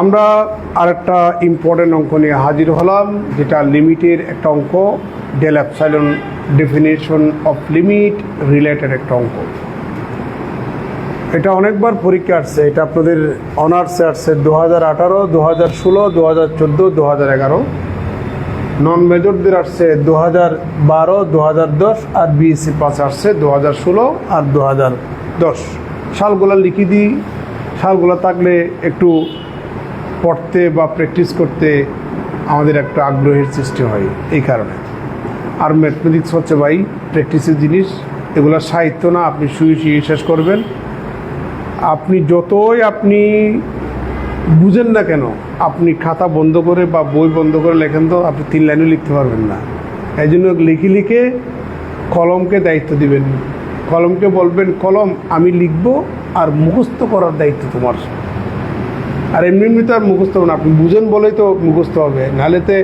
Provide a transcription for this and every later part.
আমরা আরেকটা ইম্পর্টেন্ট অঙ্ক নিয়ে হাজির হলাম, যেটা লিমিটের একটা অঙ্ক del epsilon definition of limit related একটা অঙ্ক। এটা অনেকবার পরীক্ষা আসছে, এটা আপনাদের অনার্সে আসছে দু হাজার আঠারো দু হাজার ষোলো দু হাজার চোদ্দ দু হাজার এগারো। নন মেজরদের আসছে দু হাজার বারো দু হাজার দশ, আর বিএসসি পাস আসছে দু হাজার ষোলো আর দু হাজার দশ। সালগুলো লিখে দিই, সালগুলো থাকলে একটু পড়তে বা প্র্যাকটিস করতে আমাদের একটা আগ্রহের সৃষ্টি হয় এই কারণে। আর ম্যাথমেটিক্স হচ্ছে ভাই প্র্যাকটিসের জিনিস, এগুলো সাহিত্য না, আপনি শুয়ে শুয়ে শেষ করবেন। আপনি যতই আপনি বুঝেন না কেন, আপনি খাতা বন্ধ করে বা বই বন্ধ করে লেখেন তো আপনি তিন লাইনও লিখতে পারবেন না। এই জন্য লিখে লিখে কলমকে দায়িত্ব দিবেন। কলমকে বলবেন, কলম আমি লিখব আর মুখস্থ করার দায়িত্ব তোমার। আর এমনি এমনি তো আর মুখস্থ হবে না। আপনি বুঝেন বলেই তো মুখস্থ হবে। নাহলেতে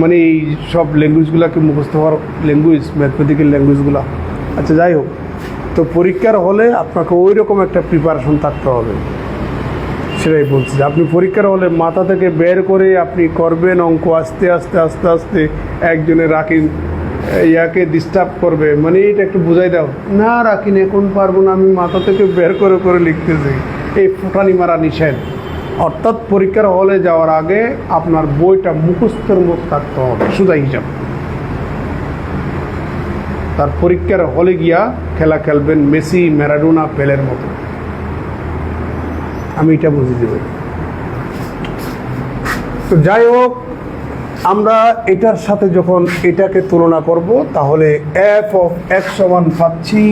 মানে এই সব ল্যাঙ্গুয়েজগুলোকে মুখস্থ হওয়ার ল্যাঙ্গুয়েজ ম্যাথমেটিক্যাল ল্যাঙ্গুয়েজগুলো আচ্ছা যাই হোক। তো পরীক্ষার হলে আপনাকে ওই রকম একটা প্রিপারেশন থাকতে হবে। সেটাই বলছি আপনি পরীক্ষার হলে মাথা থেকে বের করে আপনি করবেন অঙ্ক আস্তে আস্তে আস্তে আস্তে। একজনে রাখিন, ইয়াকে ডিস্টার্ব করবে। মানে এটা একটু বুঝাই দাও। না রাখিন, এখন পারব না, আমি মাথা থেকে বের করে করে লিখতেছি। এই ফুটানি মারা নিষেধ। অর্থাৎ পরীক্ষার হলে যাওয়ার আগে আপনার বইটা মুখস্থের মতো থাকতে হবে সুদা হিসাব। তার পরীক্ষার হলে গিয়া খেলা খেলবেন মেসি, ম্যারাডোনা, পেলের মতো। আমি এটা বুঝে দেব। তো যাই হোক, আমরা এটার সাথে যখন এটাকে তুলনা করব, তাহলে এফ অফ এক্স সমান পাচ্ছি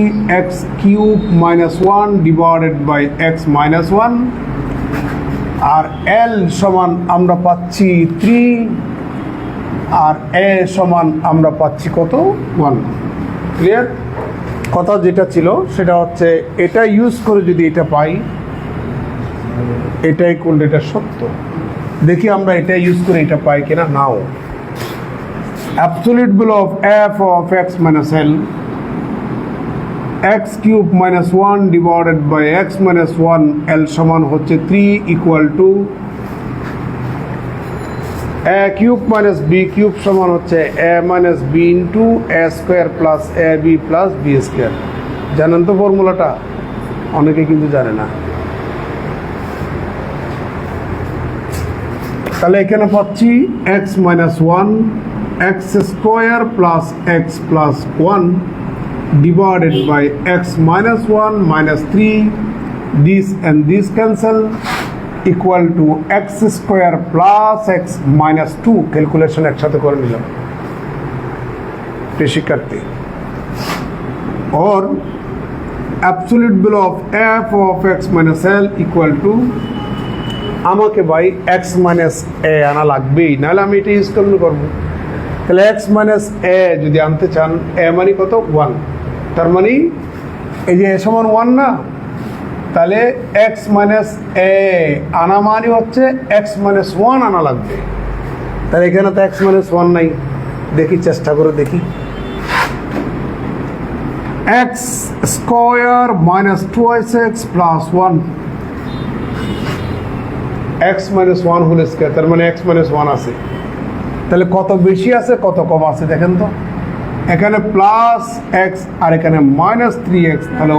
x cube minus one divided by x minus one R L সমান আমরা পাচ্ছি থ্রি আর এ সমান আমরা পাচ্ছি কত? ওয়ান ক্লিয়ার কথা যেটা ছিল, সেটা হচ্ছে এটা ইউজ করে যদি এটা পাই, এটাই কোন এটা সত্য। দেখি আমরা এটা ইউজ করে এটা পাই কিনা? নাও। Absolute value of f of x minus L x cube minus one divided by x minus one L সমান হচ্ছে three equal to a cube minus b cube সমান হচ্ছে a minus b into a square plus a b plus b square জানেন তো ফর্মুলাটা? অনেকে কিন্তু জানে না। তাহলে এখানে পাচ্ছি x minus one x square plus x plus one divided by x minus one minus three this and this cancel equal to x square plus x minus two calculation একসাথে করে নিলাম। শিক্ষার্থী, or absolute below of f of x minus l equal to আমাকে ভাই x minus এ আনা লাগবেই, নাহলে আমি এটা ইউজ কেমন করব? তাহলে এক্স মাইনাস এ যদি আনতে চান এ মানে কত? ওয়ান তার মানে এই যে এ সমান ওয়ান না, তাহলে এক্স মাইনাস এ আনা মানে হচ্ছে এক্স মাইনাস ওয়ান আনা লাগবে। তাহলে এখানে তো এক্স মাইনাস ওয়ান নাই। দেখি, চেষ্টা করে দেখি। x square minus 2x plus 1 x minus 1 whole square তার মানে এক্স minus 1 আছে। তাহলে কত বেশি আছে, কত কম আছে, দেখেন তো। এখানে প্লাস এক্স আর এখানে মাইনাস থ্রি এক্স তাহলে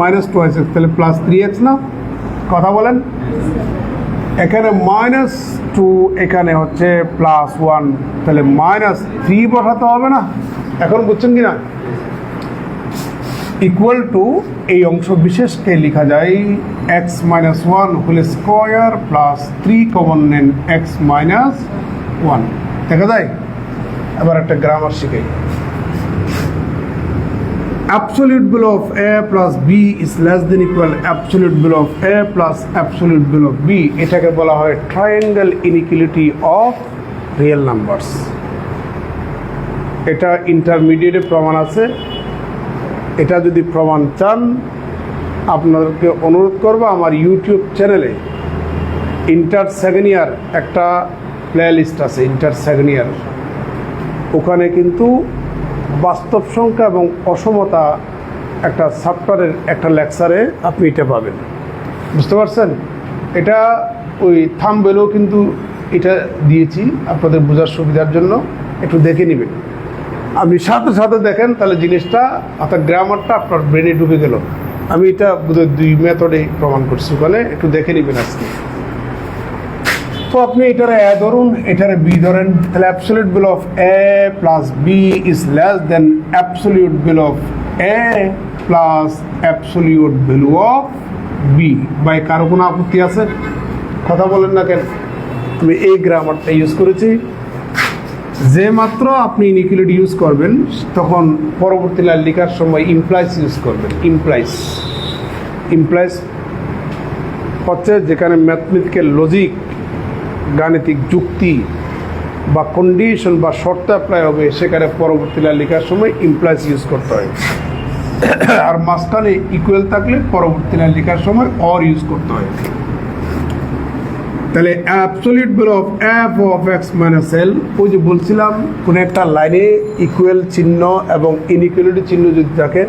মাইনাস টু এক্স তাহলে প্লাস থ্রি এক্স না? কথা বলেন। এখানে মাইনাস টু এখানে হচ্ছে প্লাস ওয়ান তাহলে মাইনাস থ্রি বসাতে হবে না? এখন বুঝছেন কি না ইকুয়াল টু এই অংশ বিশেষকে লেখা যায় x minus one whole square plus three common নেন এক্স মাইনাস ওয়ান দেখা যায়? এবার একটা গ্রামার শিখাই absolute below of a plus b is less than equal absolute below of a plus absolute below of b এটাকে বলা হয় triangle inequality of real numbers এটা ইন্টারমিডিয়েটে প্রমাণ আছে এটা যদি প্রমাণ চান আপনাদেরকে অনুরোধ করব আমার ইউটিউব চ্যানেলে ইন্টার সেকেন্ড ইয়ার একটা প্লে লিস্ট আছে ইন্টার সেকেন্ড ইয়ার ওখানে কিন্তু বাস্তব সংখ্যা এবং অসমতা একটা চ্যাপ্টারের একটা লেকচারে আপনি এটা পাবেন। বুঝতে পারছেন? এটা ওই থামবেলও কিন্তু এটা দিয়েছি আপনাদের বোঝার সুবিধার জন্য। একটু দেখে নেবেন। আপনি সাথে সাথে দেখেন, তাহলে জিনিসটা, অর্থাৎ গ্রামারটা আপনার ব্রেনে ঢুকে গেল। আমি এটা দুই মেথডে প্রমাণ করছি। ওখানে একটু দেখে নেবেন আজকে। তো আপনি এটারে এ ধরুন, এটারে বি ধরেন, তাহলে absolute value of a plus b is less than absolute value of a plus absolute value of b by কারও কোনো আপত্তি আছে? কথা বলেন না কেন? আমি এই গ্রামারটা ইউজ করেছি। যে মাত্র আপনি ইনিকুইলিটি ইউজ করবেন, তখন পরবর্তী লাইন লেখার সময় ইমপ্লাইস ইউজ করবেন। ইমপ্লাইস ইমপ্লাইস হচ্ছে যেখানে ম্যাথমেটিক্যাল লজিক গাণিতিক যুক্তি বা কন্ডিশন বা শর্ত অ্যাপ্লাই হবে, সেখানে পরবর্তী লেখার সময় ইমপ্লাইস ইউজ করতে হয়। আর মাঝখানে ইকুয়াল থাকলে পরবর্তী লেখার সময় অর ইউজ করতে হয়। তাহলে absolute value of app of x minus L ওই যে বলছিলাম, কোন একটা লাইনে ইকুয়াল চিহ্ন এবং ইনইকুয়ালিটি চিহ্ন যদি থাকে,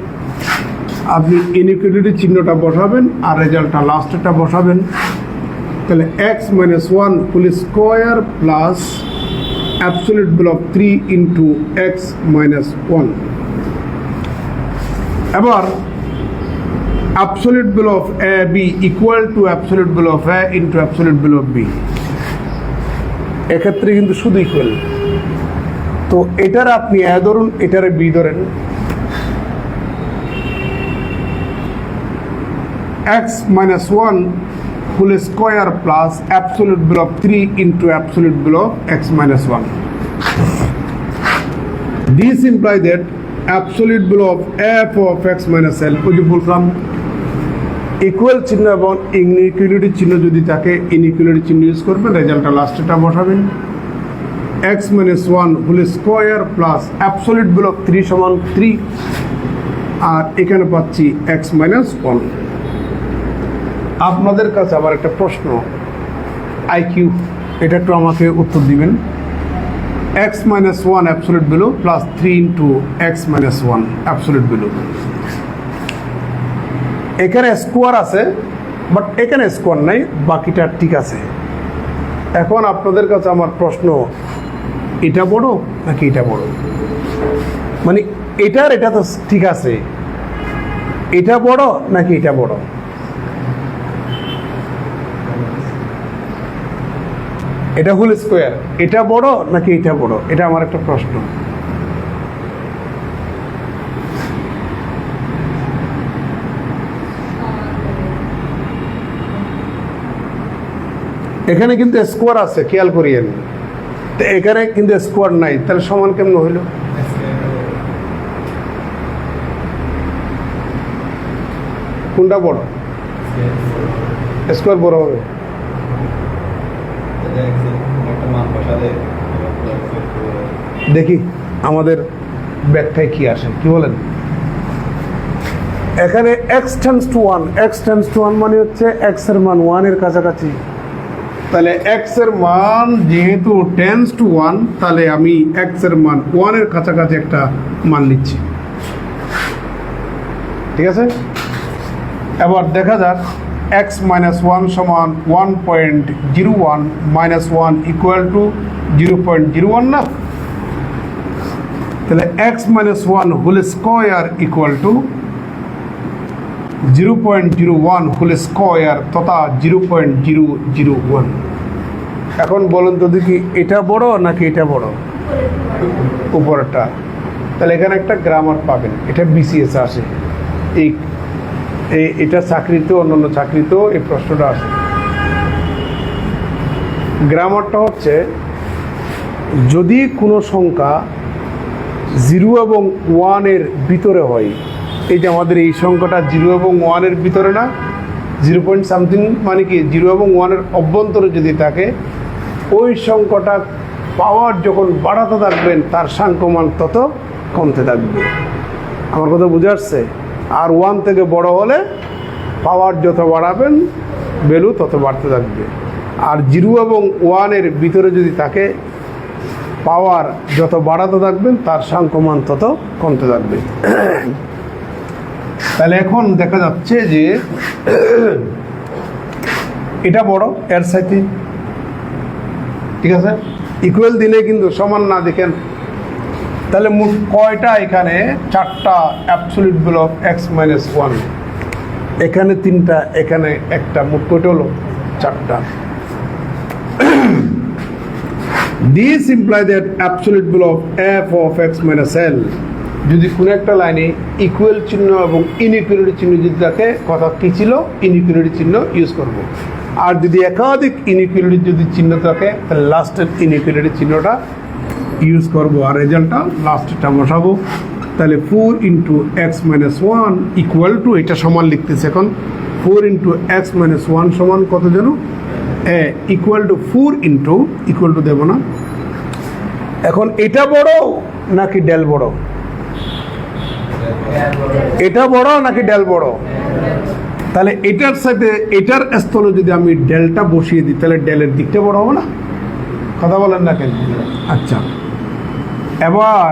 আপনি ইনইকুয়ালিটি চিহ্নটা বসাবেন, আর রেজাল্টটা লাস্টেরটা বসাবেন। তাহলে x minus one full square plus absolute of three into x minus one এবার, absolute value of a, b equal to absolute value of a into absolute value of b. এক্ষেত্রে কিন্তু শুধু ইকুয়াল তো এটার আপনি এ ধরুন, এটার বি ধরেন। X minus one full square plus absolute value of three into absolute value of x minus one this imply that absolute value of f of x minus L ওই যে বললাম ইকুয়াল চিহ্ন এবং ইনইকুয়ালিটি চিহ্ন যদি থাকে inequality চিহ্ন use করবেন রেজাল্টটা লাস্টেটা বসাবেন। X minus one whole square plus absolute value of three সমান থ্রি আর এখানে পাচ্ছি এক্স মাইনাস ওয়ান আপনাদের কাছে আবার একটা প্রশ্ন। আইকিউ এটা একটু আমাকে উত্তর দিবেন। X minus one absolute value plus three into x minus one absolute value এখানে স্কোয়ার আছে বাট এখানে স্কোয়ার নাই, বাকিটা ঠিক আছে। এখন আপনাদের কাছে আমার প্রশ্ন, এটা বড় নাকি এটা বড়? মানে এটার, এটা তো ঠিক আছে। এটা বড় নাকি এটা বড়? এটা হুল স্কোয়ার এটা বড় নাকি এটা বড়? এটা আমার একটা প্রশ্ন। এখানে কিন্তু স্কোয়ার আছে, খেয়াল করিয়েন তো এখানে কিন্তু স্কোয়ার নাই, তাহলে সমান কেমন হইল? কোনটা বড়? স্কোয়ার বড় হবে। দেখি আমাদের ব্যাখ্যায় কি আসে, কি বলেন? এখানে x tends to one x tends to one মানে হচ্ছে এক্সের মান ওয়ানের কাছাকাছি। তাহলে এক্সের মান যেহেতু টেন্স টু ওয়ান তাহলে আমি এক্সের মান ওয়ানের কাছাকাছি একটা মান নিচ্ছি। ঠিক আছে? এবার দেখা যাক এক্স মাইনাস ওয়ান সমান one point zero one minus one equal to zero point zero one না? তাহলে x minus one whole square equal to zero point zero one whole square তথা zero point zero zero one এখন বলুন তো দেখি, এটা বড় নাকি এটা বড়? উপরেরটা। তাহলে এখানে একটা গ্রামার পাবেন, এটা বিসিএস আসে। এই এই, এটা চাকরিতেও অন্যান্য চাকরিতেও এই প্রশ্নটা আসে। গ্রামারটা হচ্ছে, যদি কোনো সংখ্যা জিরো এবং ওয়ানের ভিতরে হয়, এই যে আমাদের এই সংখ্যাটা জিরো এবং ওয়ানের ভিতরে না, জিরো পয়েন্ট সামথিং মানে কি, জিরো এবং ওয়ানের অভ্যন্তরে যদি থাকে, ওই সংখ্যাটা পাওয়ার যখন বাড়াতে থাকবেন, তার সাংখ্যমান তত কমতে থাকবে। আমার কথা বুঝে আসছে? আর ওয়ান থেকে বড় হলে পাওয়ার যত বাড়াবেন ভ্যালু তত বাড়তে থাকবে। আর জিরো এবং ওয়ানের ভিতরে যদি থাকে, পাওয়ার যত বাড়াতে থাকবেন, তার সাংখ্যমান তত কমতে থাকবে। তাহলে এখন দেখা যাচ্ছে যে, এটা বড়, এর সাথে ঠিক আছে? ইকুয়াল দিলে কিন্তু সমান না দেখেন তাহলে মোট কয়টা এখানে? চারটা absolute of x minus one এখানে তিনটা, এখানে একটা, মোট হলো? চারটা। This imply that absolute of f of x minus L যদি কোনো একটা লাইনে ইকুয়াল চিহ্ন এবং ইনইকুয়ালিটি চিহ্ন যদি থাকে, কথা কী ছিল? ইনইকুয়ালিটি চিহ্ন ইউজ করব। আর যদি একাধিক ইনইকুয়ালিটি যদি চিহ্ন থাকে, তাহলে লাস্টের ইনইকুয়ালিটি চিহ্নটা ইউজ করব আর রেজাল্টটা লাস্টটা বসাবো। তাহলে four into x minus one equal to এটা সমান লিখতেছে এখন four into x minus one সমান কত যেন? A equal to four into equal to দেবো না। এখন এটা বড় নাকি ডেল বড়? এটা বড় নাকি ডেল বড়? তাহলে এটার সাথে, এটার স্থলে যদি আমি ডেলটা বসিয়ে দিই, তাহলে ডেলের দিকটা বড় হবে না? কথা বলেন না কেন? আচ্ছা। এবার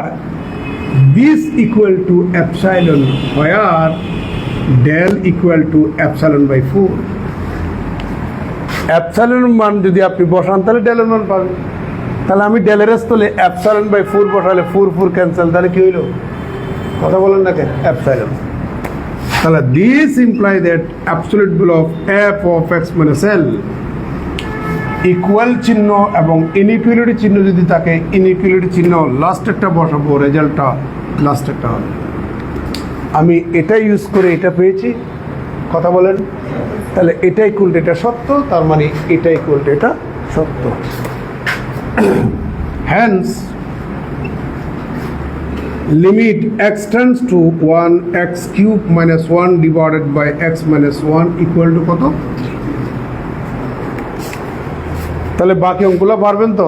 this equal to epsilon where del equal to epsilon by four epsilon মান যদি আপনি বসান, তাহলে ডেলের মান পাবেন। তাহলে আমি ডেলের স্থলে অ্যাপসাইলন বাই ফোর বসালে ফোর ফোর ক্যান্সেল তাহলে কী হইল? কথা বলেন না কেন? অ্যাপসাইলন তাহলে this imply that absolute value of f of x minus L equal চিহ্ন এবং ইনইকুয়ালিটি চিহ্ন যদি থাকে ইনইকুয়ালিটি চিহ্ন লাস্ট একটা বসাবো, রেজাল্টটা লাস্ট একটা হবে। আমি এটা ইউজ করে এটা পেয়েছি। কথা বলেন। তাহলে এটা ইকুয়াল এটা সত্য, তার মানে এটা ইকুয়াল এটা সত্য। Hence limit x tends to 1 x cube minus 1 divided by x minus 1 equal to কত? তাহলে বাকি অঙ্কগুলো পারবেন তো?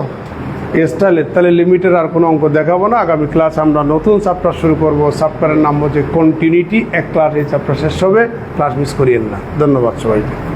স্টাইলের তাহলে লিমিটের আর কোনো অঙ্ক দেখাবো না। আগামী ক্লাস আমরা নতুন চ্যাপ্টার শুরু করব। চ্যাপ্টারের নাম হচ্ছে কন্টিনিউটি এক ক্লাস এই চ্যাপ্টার শেষ হবে। ক্লাস মিস করিয়েন না। ধন্যবাদ সবাইকে।